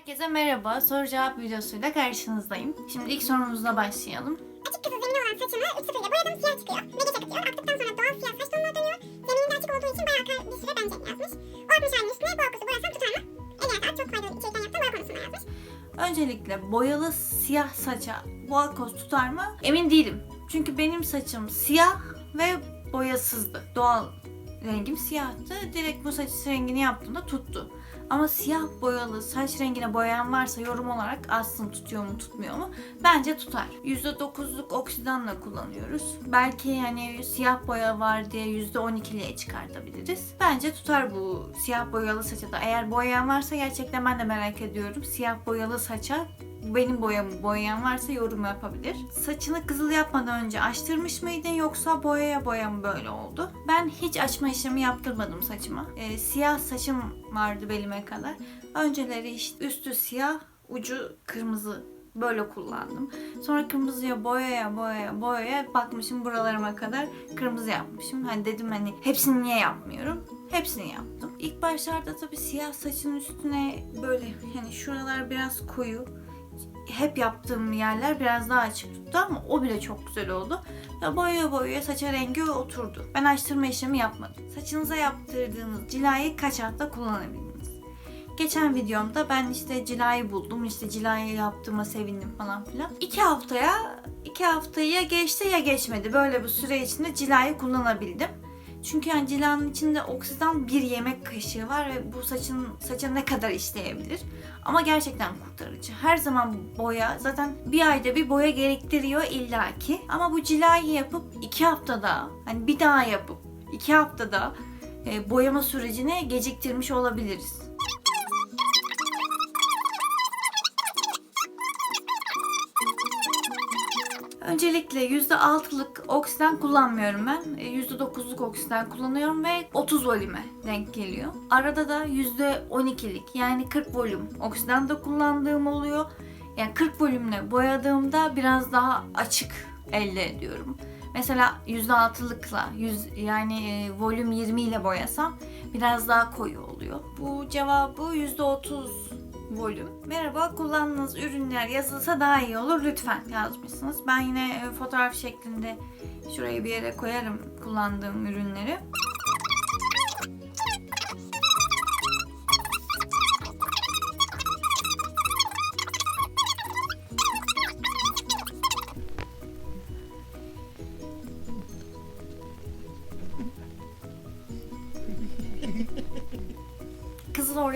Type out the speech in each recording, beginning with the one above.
Herkese merhaba. Soru cevap videosuyla karşınızdayım. Şimdi ilk sorumuzla başlayalım. Açık kızıl zemini olan saçımı 3 sıfırla boyadım siyah çıkıyor. Ne geç akıtıyor. Aktıktan sonra doğal siyah saç tonuna dönüyor. Zeminin de açık olduğu için bayağı bir süre bence yazmış. O atmış halinin üstüne bu akısı boyasam tutar mı? Ege Akar çok faydalı içerikten yaptım boya konusunda yazmış. Öncelikle boyalı siyah saça bu akos tutar mı? Emin değilim. Çünkü benim saçım siyah ve boyasızdı. Doğal rengim siyahtı. Direkt bu saç rengini yaptığımda tuttu. Ama siyah boyalı saç rengine boyayan varsa yorum olarak aslında tutuyor mu tutmuyor mu? Bence tutar. %9'luk oksidanla kullanıyoruz. Belki yani siyah boya var diye %12'liye çıkartabiliriz. Bence tutar bu siyah boyalı saça da. Eğer boyayan varsa gerçekten ben de merak ediyorum. Siyah boyalı saça benim boyamı boyayan varsa yorum yapabilir. Saçını kızıl yapmadan önce açtırmış mıydın yoksa boyaya boya mı böyle oldu? Ben hiç açma işlemi yaptırmadım saçıma. Ee, siyah saçım vardı belime kadar. Önceleri işte üstü siyah, ucu kırmızı böyle kullandım. Sonra kırmızıya boyaya boyaya boyaya bakmışım buralarıma kadar kırmızı yapmışım. Hani dedim hani hepsini niye yapmıyorum? Hepsini yaptım. İlk başlarda tabii siyah saçın üstüne böyle hani şuralar biraz koyu. Hep yaptığım yerler biraz daha açık tuttu ama o bile çok güzel oldu. Ve boyaya boyaya saça rengi oturdu. Ben açtırma işlemi yapmadım. Saçınıza yaptırdığınız cilayı kaç hafta kullanabildiniz? Geçen videomda ben işte cilayı buldum. işte cilayı yaptığıma sevindim falan filan. İki haftaya, iki haftayı geçti ya geçmedi. Böyle bir süre içinde cilayı kullanabildim. Çünkü yani cilanın içinde oksidan bir yemek kaşığı var ve bu saçın saça ne kadar işleyebilir. Ama gerçekten kurtarıcı. Her zaman boya zaten bir ayda bir boya gerektiriyor illaki. Ama bu cilayı yapıp iki haftada hani bir daha yapıp iki haftada e, boyama sürecini geciktirmiş olabiliriz. Öncelikle %6'lık oksijen kullanmıyorum ben. E, %9'luk oksijen kullanıyorum ve 30 volüme denk geliyor. Arada da %12'lik yani 40 volüm oksijen de kullandığım oluyor. Yani 40 volümle boyadığımda biraz daha açık elde ediyorum. Mesela %6'lıkla yüz, yani e, volüm 20 ile boyasam biraz daha koyu oluyor. Bu cevabı %30 volüm. Merhaba kullandığınız ürünler yazılsa daha iyi olur lütfen yazmışsınız. Ben yine e, fotoğraf şeklinde şuraya bir yere koyarım kullandığım ürünleri.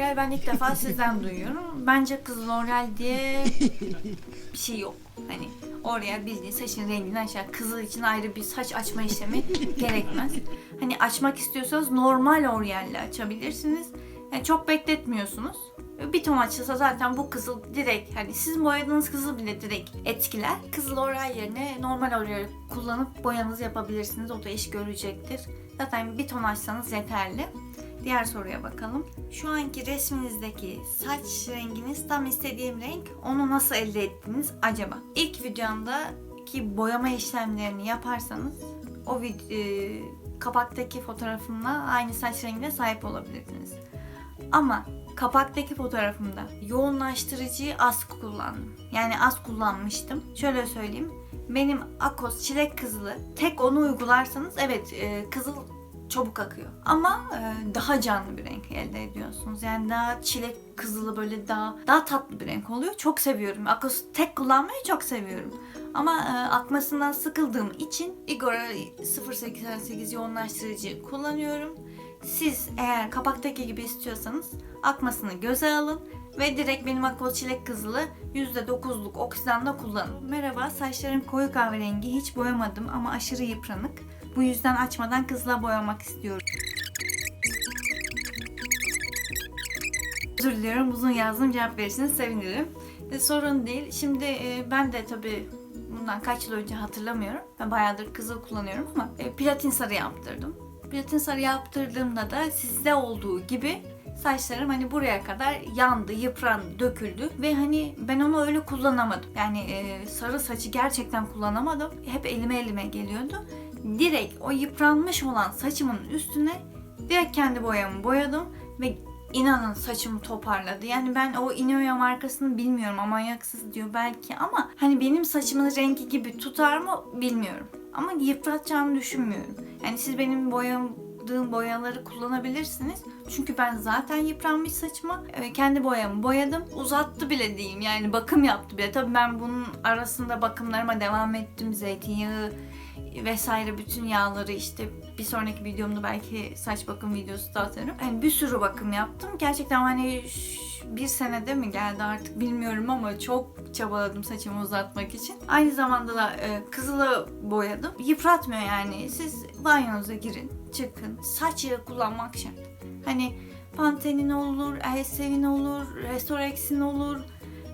Kızıl Oryal ben ilk defa sizden duyuyorum. Bence Kızıl Oryal diye bir şey yok. Hani Oryal bildiğin saçın rengini aşağı. Kızıl için ayrı bir saç açma işlemi gerekmez. Hani açmak istiyorsanız normal Oryal'le açabilirsiniz. Yani çok bekletmiyorsunuz. Bir ton açılsa zaten bu kızıl direkt hani sizin boyadığınız kızıl bile direkt etkiler. Kızıl oryal yerine normal oryal kullanıp boyanızı yapabilirsiniz. O da iş görecektir. Zaten bir ton açsanız yeterli. Diğer soruya bakalım. Şu anki resminizdeki saç renginiz tam istediğim renk. Onu nasıl elde ettiniz acaba? İlk videomdaki boyama işlemlerini yaparsanız o vid- e, kapaktaki fotoğrafımla aynı saç rengine sahip olabilirdiniz. Ama kapaktaki fotoğrafımda yoğunlaştırıcıyı az kullandım. Yani az kullanmıştım. Şöyle söyleyeyim. Benim Akos çilek kızılı tek onu uygularsanız evet e, kızıl çabuk akıyor. Ama e, daha canlı bir renk elde ediyorsunuz. Yani daha çilek kızılı böyle daha daha tatlı bir renk oluyor. Çok seviyorum. Akos tek kullanmayı çok seviyorum. Ama e, akmasından sıkıldığım için Igora 088 yoğunlaştırıcı kullanıyorum. Siz eğer kapaktaki gibi istiyorsanız akmasını göze alın ve direkt benim akol çilek kızılı %9'luk oksidanla kullanın. Merhaba saçlarım koyu kahverengi hiç boyamadım ama aşırı yıpranık. Bu yüzden açmadan kızla boyamak istiyorum. Özür diliyorum uzun yazdım cevap verirseniz sevinirim. E, sorun değil. Şimdi e, ben de tabii bundan kaç yıl önce hatırlamıyorum. Ben bayağıdır kızıl kullanıyorum ama e, platin sarı yaptırdım. Platin sarı yaptırdığımda da sizde olduğu gibi saçlarım hani buraya kadar yandı, yıprandı, döküldü ve hani ben onu öyle kullanamadım. Yani e, sarı saçı gerçekten kullanamadım. Hep elime elime geliyordu. Direkt o yıpranmış olan saçımın üstüne direkt kendi boyamı boyadım ve inanın saçımı toparladı. Yani ben o Inoya markasını bilmiyorum. Amanyaksız diyor belki ama hani benim saçımın rengi gibi tutar mı bilmiyorum. Ama yıpratacağını düşünmüyorum. Yani siz benim boyadığım boyaları kullanabilirsiniz. Çünkü ben zaten yıpranmış saçımı e, kendi boyamı boyadım. Uzattı bile diyeyim yani bakım yaptı bile. Tabii ben bunun arasında bakımlarıma devam ettim. Zeytinyağı vesaire bütün yağları işte bir sonraki videomda belki saç bakım videosu da atarım. Yani bir sürü bakım yaptım. Gerçekten hani bir senede mi geldi artık bilmiyorum ama çok çabaladım saçımı uzatmak için. Aynı zamanda da e, kızılı boyadım. Yıpratmıyor yani. Siz banyonuza girin, çıkın. Saç yağı kullanmak şart. Hani Pantene'in olur, Elsevin olur, Restorex'in olur.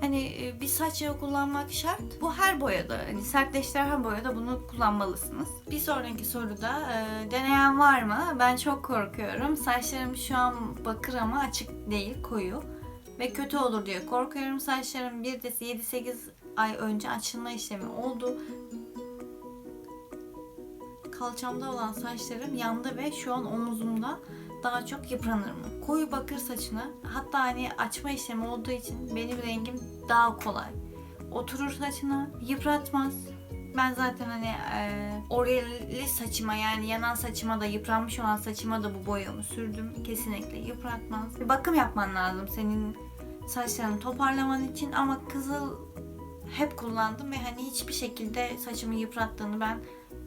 Hani e, bir saç yağı kullanmak şart. Bu her boyada, hani sertleştiren her boyada bunu kullanmalısınız. Bir sonraki soruda e, deneyen var mı? Ben çok korkuyorum. Saçlarım şu an bakır ama açık değil, koyu. Ve kötü olur diye korkuyorum. Saçlarım bir de 7-8 ay önce açılma işlemi oldu. Kalçamda olan saçlarım yandı ve şu an omuzumda daha çok yıpranır mı? Koyu bakır saçına hatta hani açma işlemi olduğu için benim rengim daha kolay. Oturur saçına, yıpratmaz. Ben zaten hani e, oryeli saçıma yani yanan saçıma da yıpranmış olan saçıma da bu boyamı sürdüm. Kesinlikle yıpratmaz. Bir bakım yapman lazım senin saçlarını toparlaman için ama kızıl hep kullandım ve hani hiçbir şekilde saçımı yıprattığını ben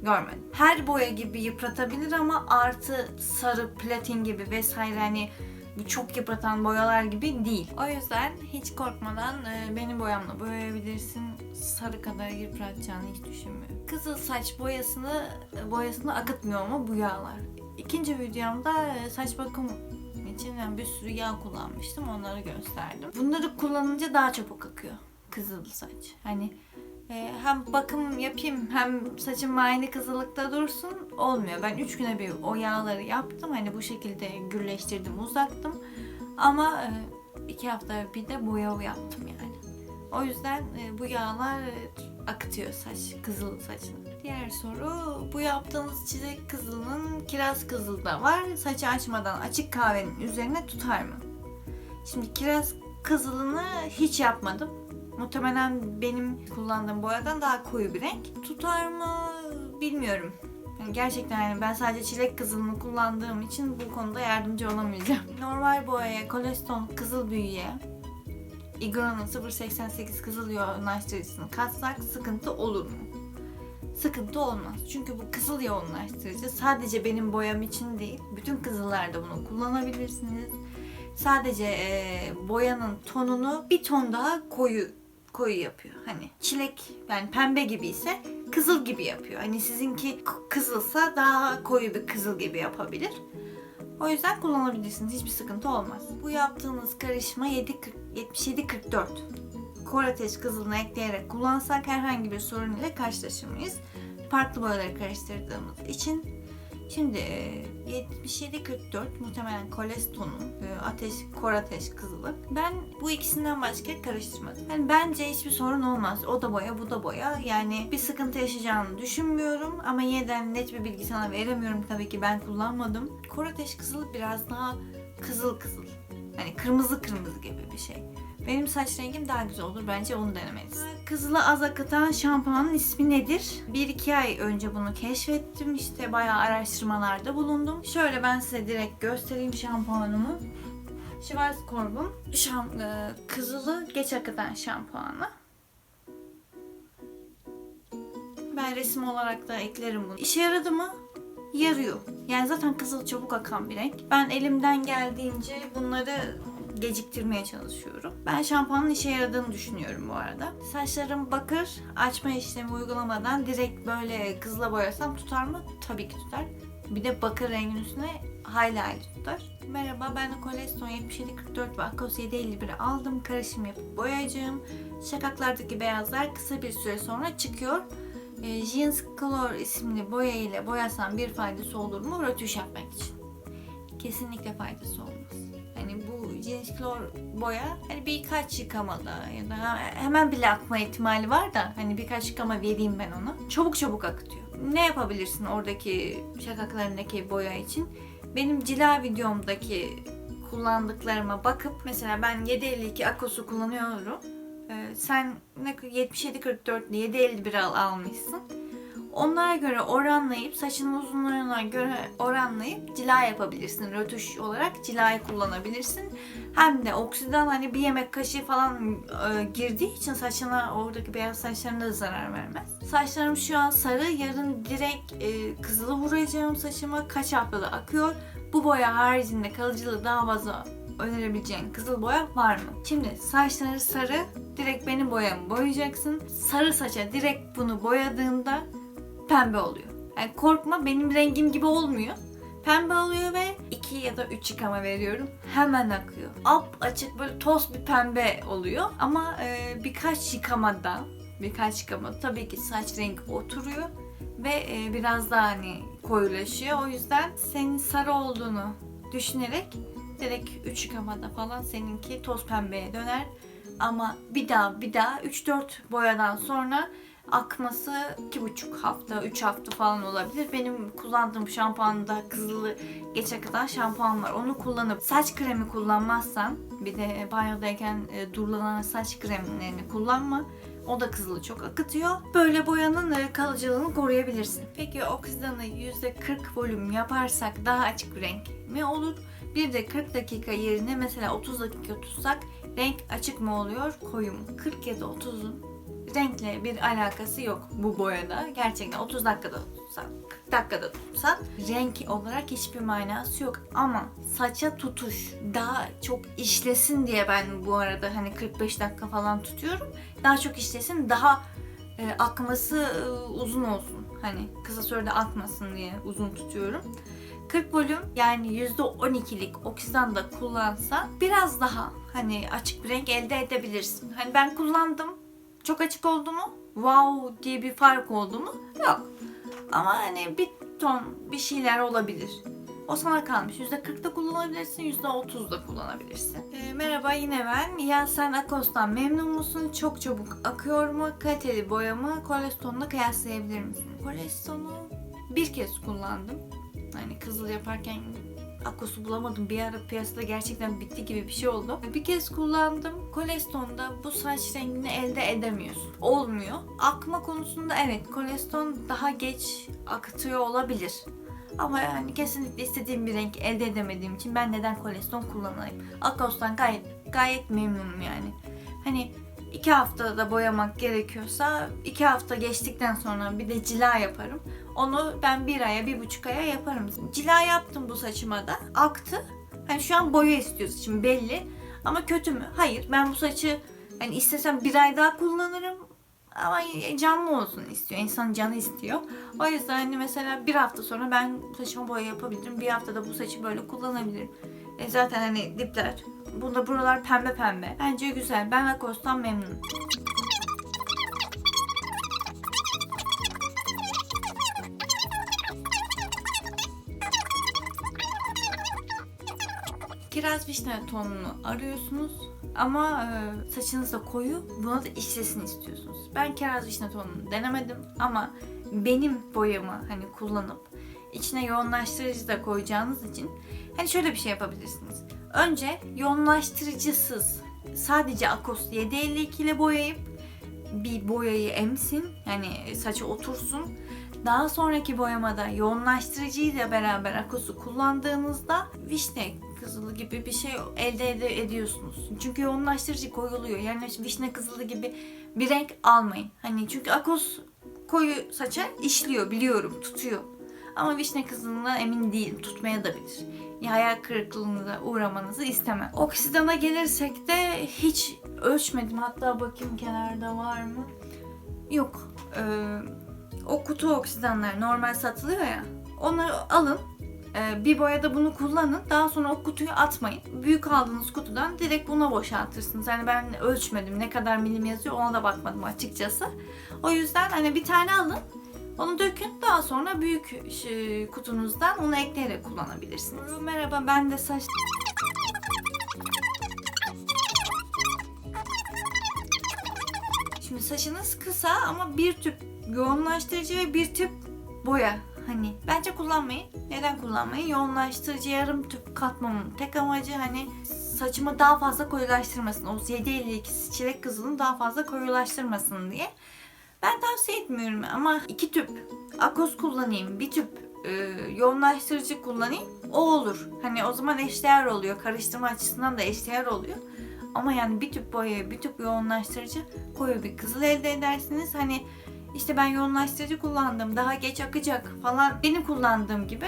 görmedim. Her boya gibi yıpratabilir ama artı sarı, platin gibi vesaire hani çok yıpratan boyalar gibi değil. O yüzden hiç korkmadan e, benim boyamla boyayabilirsin. Sarı kadar yıpratacağını hiç düşünmüyorum. Kızıl saç boyasını boyasını akıtmıyor mu bu yağlar? İkinci videomda e, saç bakım için yani bir sürü yağ kullanmıştım. Onları gösterdim. Bunları kullanınca daha çabuk akıyor kızıl saç. Hani e, hem bakım yapayım hem saçım aynı kızılıkta dursun olmuyor. Ben 3 güne bir o yağları yaptım. Hani bu şekilde gürleştirdim, uzattım. Ama 2 hafta bir de boya yaptım yani. O yüzden e, bu yağlar e, akıtıyor saç, kızıl saçını. Diğer soru bu yaptığınız çilek kızılının kiraz kızıl da var. Saçı açmadan açık kahvenin üzerine tutar mı? Şimdi kiraz kızılını hiç yapmadım. Muhtemelen benim kullandığım boyadan daha koyu bir renk. Tutar mı bilmiyorum. Yani gerçekten yani ben sadece çilek kızılını kullandığım için bu konuda yardımcı olamayacağım. Normal boyaya, koleston, kızıl büyüye, Igora'nın 0.88 kızıl yoğunlaştırıcısını katsak sıkıntı olur mu? Sıkıntı olmaz. Çünkü bu kızıl yoğunlaştırıcı sadece benim boyam için değil, bütün kızıllarda bunu kullanabilirsiniz. Sadece e, boyanın tonunu bir ton daha koyu koyu yapıyor. Hani çilek yani pembe gibi ise kızıl gibi yapıyor. Hani sizinki kızılsa daha koyu bir kızıl gibi yapabilir. O yüzden kullanabilirsiniz. Hiçbir sıkıntı olmaz. Bu yaptığınız karışma 77-44. Kor ateş kızılını ekleyerek kullansak herhangi bir sorun ile karşılaşır mıyız? Farklı boyaları karıştırdığımız için Şimdi e, 77-44 muhtemelen kolestonun e, ateş, kor ateş kızılı. Ben bu ikisinden başka karıştırmadım. Yani bence hiçbir sorun olmaz. O da boya, bu da boya. Yani bir sıkıntı yaşayacağını düşünmüyorum. Ama yeniden net bir bilgi sana veremiyorum. Tabii ki ben kullanmadım. Kor ateş kızılı biraz daha kızıl kızıl. Hani kırmızı kırmızı gibi bir şey. Benim saç rengim daha güzel olur. Bence onu denemelisin. Kızılı az akıtan şampuanın ismi nedir? 1-2 ay önce bunu keşfettim. İşte bayağı araştırmalarda bulundum. Şöyle ben size direkt göstereyim şampuanımı. Schwarzkopf'un şam, e, kızılı geç akıtan şampuanı. Ben resim olarak da eklerim bunu. İşe yaradı mı? Yarıyor. Yani zaten kızıl çabuk akan bir renk. Ben elimden geldiğince bunları geciktirmeye çalışıyorum. Ben şampuanın işe yaradığını düşünüyorum bu arada. Saçlarım bakır, açma işlemi uygulamadan direkt böyle kızla boyasam tutar mı? Tabii ki tutar. Bir de bakır rengin üstüne hayli tutar. Merhaba ben de Coleston 7744 ve Akos 751'i aldım. Karışım yapıp boyayacağım. Şakaklardaki beyazlar kısa bir süre sonra çıkıyor. E, Jeans Color isimli boya ile boyasam bir faydası olur mu? Rötuş yapmak için. Kesinlikle faydası olmaz. Hani bu Jeans Color boya hani birkaç yıkamada ya da hemen bile akma ihtimali var da hani birkaç yıkama vereyim ben ona. Çabuk çabuk akıtıyor. Ne yapabilirsin oradaki şakaklarındaki boya için? Benim cila videomdaki kullandıklarıma bakıp mesela ben 752 Akos'u kullanıyorum. Ee, sen ne 7744 ile 751 al, almışsın. Onlara göre oranlayıp saçının uzunluğuna göre oranlayıp cila yapabilirsin. Rötuş olarak cilayı kullanabilirsin. Hem de oksidan hani bir yemek kaşığı falan e, girdiği için saçına oradaki beyaz saçlarına da zarar vermez. Saçlarım şu an sarı. Yarın direkt e, kızılı vuracağım saçıma. Kaç haftada akıyor. Bu boya haricinde kalıcılığı daha fazla önerebileceğin kızıl boya var mı? Şimdi saçları sarı. Direkt benim boyamı boyayacaksın. Sarı saça direkt bunu boyadığında pembe oluyor. Yani korkma benim rengim gibi olmuyor. Pembe oluyor ve 2 ya da 3 yıkama veriyorum. Hemen akıyor. Ap açık böyle toz bir pembe oluyor. Ama e, birkaç yıkamada, birkaç yıkamada tabii ki saç rengi oturuyor ve e, biraz daha hani koyulaşıyor. O yüzden senin sarı olduğunu düşünerek direkt 3 yıkamada falan seninki toz pembeye döner. Ama bir daha bir daha 3-4 boyadan sonra akması 2,5 hafta, 3 hafta falan olabilir. Benim kullandığım şampuanda kızılı geçe kadar şampuan var. Onu kullanıp saç kremi kullanmazsan bir de banyodayken e, durulanan saç kremlerini kullanma. O da kızılı çok akıtıyor. Böyle boyanın e, kalıcılığını koruyabilirsin. Peki oksidanı %40 volüm yaparsak daha açık bir renk mi olur? Bir de 40 dakika yerine mesela 30 dakika tutsak renk açık mı oluyor, koyu mu? 40 ya da 30'un renkle bir alakası yok bu boyada. Gerçekten 30 dakikada tutsan, 40 dakikada tutsan renk olarak hiçbir manası yok. Ama saça tutuş daha çok işlesin diye ben bu arada hani 45 dakika falan tutuyorum. Daha çok işlesin, daha e, akması e, uzun olsun. Hani kısa sürede akmasın diye uzun tutuyorum. 40 volüm yani %12'lik oksidan da kullansa biraz daha hani açık bir renk elde edebilirsin. Hani ben kullandım. Çok açık oldu mu? Wow diye bir fark oldu mu? Yok. Ama hani bir ton bir şeyler olabilir. O sana kalmış. %40 da kullanabilirsin, %30 da kullanabilirsin. Ee, merhaba yine ben. Ya sen Akos'tan memnun musun? Çok çabuk akıyor mu? Kaliteli boya mı? Kolestonla kıyaslayabilir misin? Kolestonu bir kez kullandım. Hani kızıl yaparken Akos'u bulamadım. Bir ara piyasada gerçekten bitti gibi bir şey oldu. Bir kez kullandım. Kolestonda bu saç rengini elde edemiyorsun. Olmuyor. Akma konusunda evet koleston daha geç akıtıyor olabilir. Ama yani kesinlikle istediğim bir renk elde edemediğim için ben neden koleston kullanayım? Akos'tan gayet gayet memnunum yani. Hani iki haftada boyamak gerekiyorsa iki hafta geçtikten sonra bir de cila yaparım. Onu ben bir aya, bir buçuk aya yaparım. Cila yaptım bu saçıma da. Aktı. Hani şu an boya istiyoruz şimdi belli. Ama kötü mü? Hayır. Ben bu saçı hani istesem bir ay daha kullanırım. Ama canlı olsun istiyor. İnsan canı istiyor. O yüzden hani mesela bir hafta sonra ben saçıma boya yapabilirim. Bir haftada bu saçı böyle kullanabilirim. E zaten hani dipler. Bunda buralar pembe pembe. Bence güzel. Ben Lacoste'tan memnunum. Kiraz vişne tonunu arıyorsunuz ama e, saçınız da koyu buna da işlesin istiyorsunuz. Ben kiraz vişne tonunu denemedim ama benim boyamı hani kullanıp içine yoğunlaştırıcı da koyacağınız için hani şöyle bir şey yapabilirsiniz. Önce yoğunlaştırıcısız sadece Akos 752 ile boyayıp bir boyayı emsin yani saça otursun. Daha sonraki boyamada yoğunlaştırıcıyla beraber Akos'u kullandığınızda vişne kızılı gibi bir şey elde ede- ediyorsunuz. Çünkü yoğunlaştırıcı koyuluyor. Yani vişne kızılı gibi bir renk almayın. Hani çünkü Akos koyu saça işliyor biliyorum tutuyor. Ama vişne kızılığından emin değilim. Tutmaya da bilir. Ya hayal kırıklığına uğramanızı istemem. Oksidana gelirsek de hiç ölçmedim. Hatta bakayım kenarda var mı? Yok. Ee, o kutu oksidanlar normal satılıyor ya. Onları alın. Ee, bir boyada bunu kullanın. Daha sonra o kutuyu atmayın. Büyük aldığınız kutudan direkt buna boşaltırsınız. Yani ben ölçmedim. Ne kadar milim yazıyor ona da bakmadım açıkçası. O yüzden hani bir tane alın. Onu dökün daha sonra büyük şey, kutunuzdan onu ekleyerek kullanabilirsiniz. Merhaba ben de saç... Şimdi saçınız kısa ama bir tüp yoğunlaştırıcı ve bir tüp boya Hani bence kullanmayın. Neden kullanmayın? Yoğunlaştırıcı yarım tüp katmamın tek amacı hani saçımı daha fazla koyulaştırmasın. O 752 çilek kızılını daha fazla koyulaştırmasın diye. Ben tavsiye etmiyorum ama iki tüp akos kullanayım, bir tüp e, yoğunlaştırıcı kullanayım o olur. Hani o zaman eşdeğer oluyor. Karıştırma açısından da eşdeğer oluyor. Ama yani bir tüp boyaya bir tüp yoğunlaştırıcı koyu bir kızıl elde edersiniz. Hani işte ben yoğunlaştırıcı kullandım daha geç akacak falan benim kullandığım gibi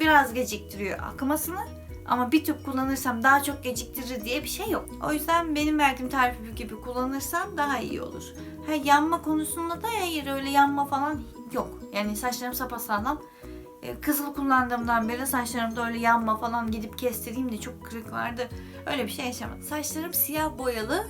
biraz geciktiriyor akmasını. Ama bir tüp kullanırsam daha çok geciktirir diye bir şey yok. O yüzden benim verdiğim tarifi gibi kullanırsam daha iyi olur. Ha, yanma konusunda da hayır öyle yanma falan yok. Yani saçlarım sapasağlam. E, Kızıl kullandığımdan beri saçlarımda öyle yanma falan gidip kestireyim de çok kırık vardı. Öyle bir şey yaşamadım. Saçlarım siyah boyalı.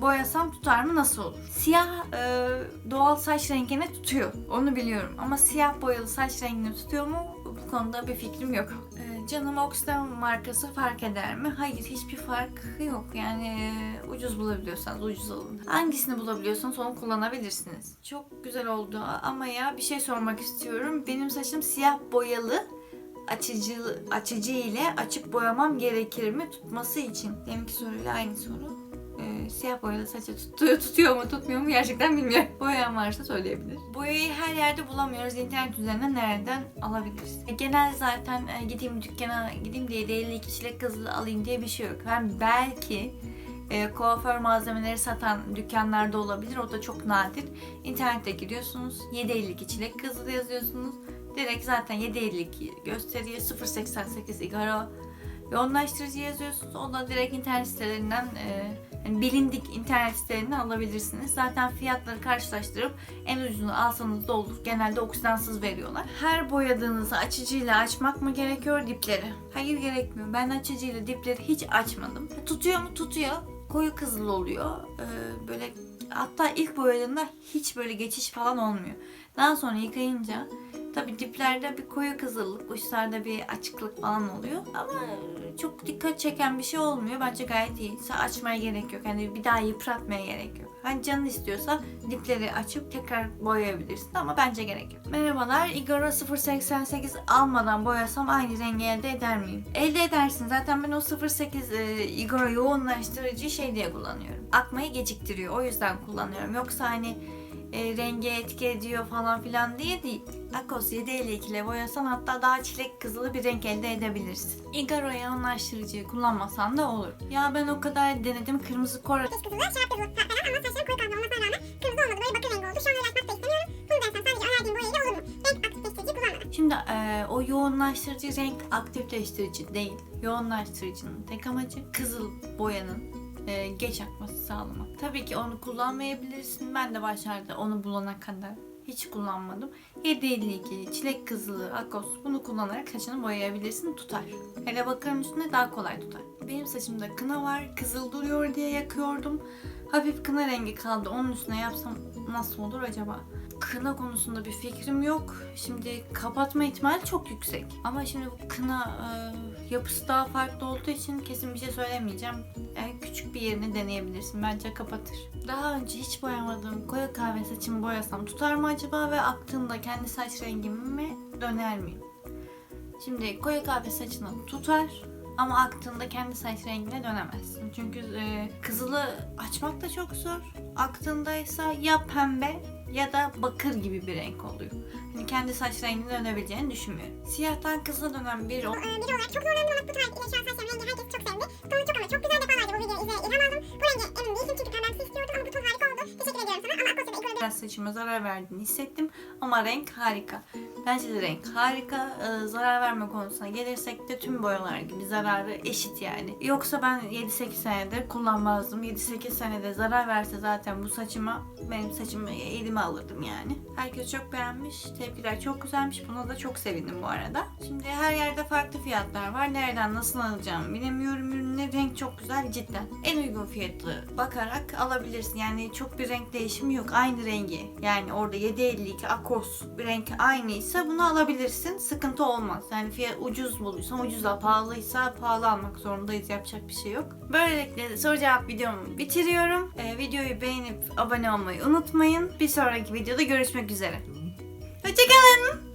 Boyasam tutar mı nasıl olur? Siyah e, doğal saç rengini tutuyor. Onu biliyorum. Ama siyah boyalı saç rengini tutuyor mu? Bu konuda bir fikrim yok. E, canım Oxidam markası fark eder mi? Hayır hiçbir farkı yok. Yani e, ucuz bulabiliyorsanız ucuz alın. Hangisini bulabiliyorsanız onu kullanabilirsiniz. Çok güzel oldu ama ya bir şey sormak istiyorum. Benim saçım siyah boyalı açıcı açıcı ile açık boyamam gerekir mi tutması için? Deminki soruyla aynı soru. Ee, siyah boyalı saça tutuyor, tutuyor mu tutmuyor mu gerçekten bilmiyorum. Boyayan varsa söyleyebilir. Boyayı her yerde bulamıyoruz. İnternet üzerinden nereden alabiliriz? E, genel zaten e, gideyim dükkana gideyim diye 52 çilek kızılı alayım diye bir şey yok. Ben belki e, kuaför malzemeleri satan dükkanlarda olabilir. O da çok nadir. İnternette giriyorsunuz. 752 çilek kızılı yazıyorsunuz. Direkt zaten 752 gösteriyor. 088 igaro yoğunlaştırıcı yazıyorsunuz. O da direkt internet sitelerinden e, yani bilindik internet sitelerinden alabilirsiniz. Zaten fiyatları karşılaştırıp en ucuzunu alsanız da olur. Genelde oksidansız veriyorlar. Her boyadığınızı açıcıyla açmak mı gerekiyor dipleri? Hayır gerekmiyor. Ben açıcıyla dipleri hiç açmadım. Tutuyor mu? Tutuyor. Koyu kızıl oluyor. Ee, böyle hatta ilk boyadığında hiç böyle geçiş falan olmuyor. Daha sonra yıkayınca Tabi diplerde bir koyu kızıllık, uçlarda bir açıklık falan oluyor. Ama çok dikkat çeken bir şey olmuyor. Bence gayet iyi. Açmaya gerek yok. Hani bir daha yıpratmaya gerek yok. Hani canın istiyorsa dipleri açıp tekrar boyayabilirsin ama bence gerek yok. Merhabalar. Igora 088 almadan boyasam aynı rengi elde eder miyim? Elde edersin. Zaten ben o 08 e, Igora yoğunlaştırıcı şey diye kullanıyorum. Akmayı geciktiriyor. O yüzden kullanıyorum. Yoksa hani e, renge etki ediyor falan filan diye değil. Akos 752 ile boyasan hatta daha çilek kızılı bir renk elde edebilirsin. Igaro yoğunlaştırıcıyı kullanmasan da olur. Ya ben o kadar denedim kırmızı kor Ateş kızılı, şarap kızılı falan ama saçlarım koyu kaldı olmasına rağmen kırmızı olmadı böyle bakır rengi oldu. Şu an öyle açmak da istemiyorum. Bunu dersen sadece önerdiğim boyayla olur mu? Renk aktifleştirici kullanmadım. Şimdi e, o yoğunlaştırıcı renk aktifleştirici değil. Yoğunlaştırıcının tek amacı kızıl boyanın e, geç akması sağlamak. Tabii ki onu kullanmayabilirsin. Ben de başlarda onu bulana kadar hiç kullanmadım. 752 çilek kızılı akos bunu kullanarak saçını boyayabilirsin tutar. Hele bakırın üstünde daha kolay tutar. Benim saçımda kına var kızıl duruyor diye yakıyordum. Hafif kına rengi kaldı onun üstüne yapsam nasıl olur acaba? Kına konusunda bir fikrim yok. Şimdi kapatma ihtimali çok yüksek. Ama şimdi bu kına e, yapısı daha farklı olduğu için kesin bir şey söylemeyeceğim. Yani küçük bir yerini deneyebilirsin. Bence kapatır. Daha önce hiç boyamadığım koyu kahve saçımı boyasam tutar mı acaba ve aktığında kendi saç rengime döner miyim? Şimdi koyu kahve saçını tutar ama aktığında kendi saç rengine dönemezsin. Çünkü e, kızılı açmak da çok zor. Aktığındaysa ya pembe ya da bakır gibi bir renk oluyor. Hani kendi saç rengine dönebileceğini düşünmüyorum. Siyahtan kızıla dönen bir Ee, biri olarak çok zorlandım bu tarz ile saçlarım rengi herkes çok sevdi. Tonu çok ama çok güzel defalarca bu videoyu izleyerek ilham aldım. Bu renge emin değildim çünkü pembemsi istiyordum ama bu ton harika oldu. Teşekkür ediyorum sana ama biraz saçıma zarar verdiğini hissettim ama renk harika. Bence de renk harika. Ee, zarar verme konusuna gelirsek de tüm boyalar gibi zararı eşit yani. Yoksa ben 7-8 senedir kullanmazdım. 7-8 senede zarar verse zaten bu saçıma benim saçımı elime alırdım yani. Herkes çok beğenmiş. Tepkiler çok güzelmiş. Buna da çok sevindim bu arada. Şimdi her yerde farklı fiyatlar var. Nereden nasıl alacağımı bilemiyorum ürünü. Renk çok güzel cidden. En uygun fiyatlı bakarak alabilirsin. Yani çok bir renk değişimi yok. Aynı rengi. Yani orada 752 akos bir renk aynıysa bunu alabilirsin. Sıkıntı olmaz. Yani fiyat ucuz bulursan ucuz al. Pahalıysa pahalı almak zorundayız. Yapacak bir şey yok. Böylelikle soru cevap videomu bitiriyorum. Ee, videoyu beğenip abone olmayı unutmayın. Bir sonraki videoda görüşmek üzere. Hoşçakalın.